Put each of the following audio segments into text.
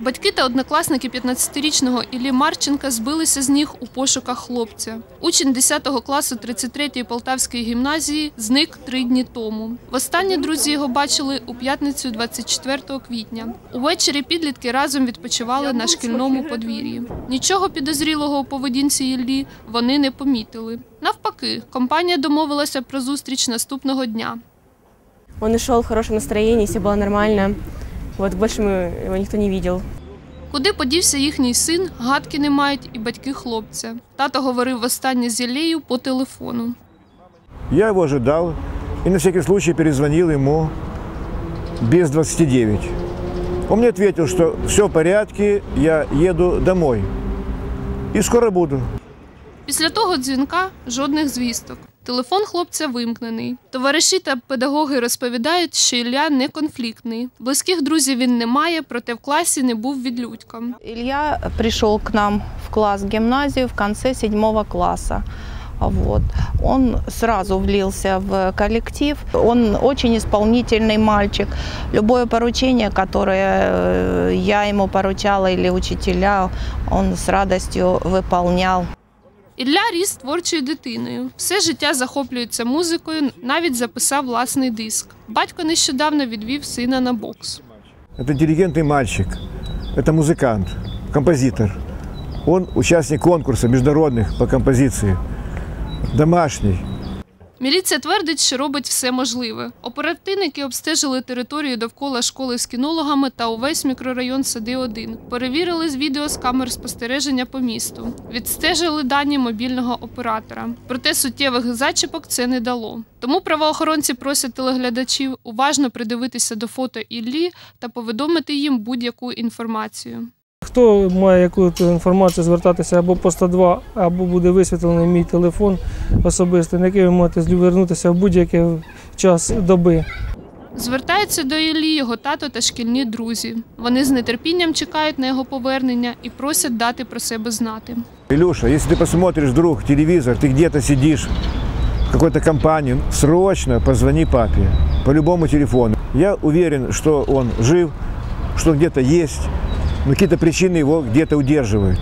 Батьки та однокласники 15-річного Іллі Марченка збилися з ніг у пошуках хлопця. Учень 10 класу 33-ї Полтавської гімназії зник три дні тому. Востаннє друзі його бачили у п'ятницю 24 квітня. Увечері підлітки разом відпочивали на шкільному подвір'ї. Нічого підозрілого у поведінці Іллі вони не помітили. Навпаки, компанія домовилася про зустріч наступного дня. Он ушел в хорошем настроении, все было нормально. Вот больше мы его никто не видел. Куди подівся їхній син, гадки не мають і батьки хлопця. Тато говорив востаннє з Іллею по телефону. Я его ожидал и на всякий случай перезвонил ему без 29. Он мне ответил, что все в порядке, я еду домой. И скоро буду. Після того дзвінка жодних звісток. Телефон хлопця вимкнений. Товариші та педагоги розповідають, що Ілля не конфліктний. Близьких друзів він не має, проте в класі не був відлюдьком. Илья пришел к нам в класс в гимназию в конце седьмого класса. Вот. Он сразу влился в коллектив. Он очень исполнительный мальчик. Любое поручение, которое э, я ему поручала или учителя, он с радостью выполнял. Ілля ріс творчою дитиною. Все життя захоплюється музикою, навіть записав власний диск. Батько нещодавно відвів сина на бокс. Это интеллигентный мальчик, это музыкант, композитор. Он участник конкурса международных по композиции. Домашний. Міліція твердить, що робить все можливе. Оперативники обстежили територію довкола школи з кінологами та увесь мікрорайон Сади 1 Перевірили з відео з камер спостереження по місту. Відстежили дані мобільного оператора. Проте суттєвих зачіпок це не дало. Тому правоохоронці просять телеглядачів уважно придивитися до фото Іллі та повідомити їм будь-яку інформацію. Хто має якусь інформацію звертатися або по 102, або буде висвітлений мій телефон особистий, на який ви можете звернутися в будь-який час доби. Звертаються до Іллі його тато та шкільні друзі. Вони з нетерпінням чекають на його повернення і просять дати про себе знати. Илюша, если ты посмотришь вдруг телевизор, ты где-то сидишь в какой-то компании, срочно позвони папе по любому телефону. Я уверен, что он жив, что он где-то есть, но какие-то причины его где-то удерживают.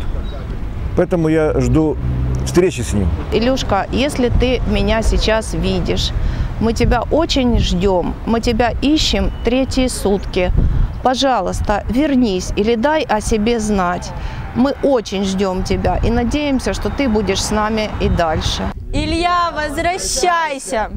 Поэтому я жду встречи с ним. Илюшка, если ты меня сейчас видишь, мы тебя очень ждем, мы тебя ищем третьи сутки. Пожалуйста, вернись или дай о себе знать. Мы очень ждем тебя и надеемся, что ты будешь с нами и дальше. Илья, возвращайся!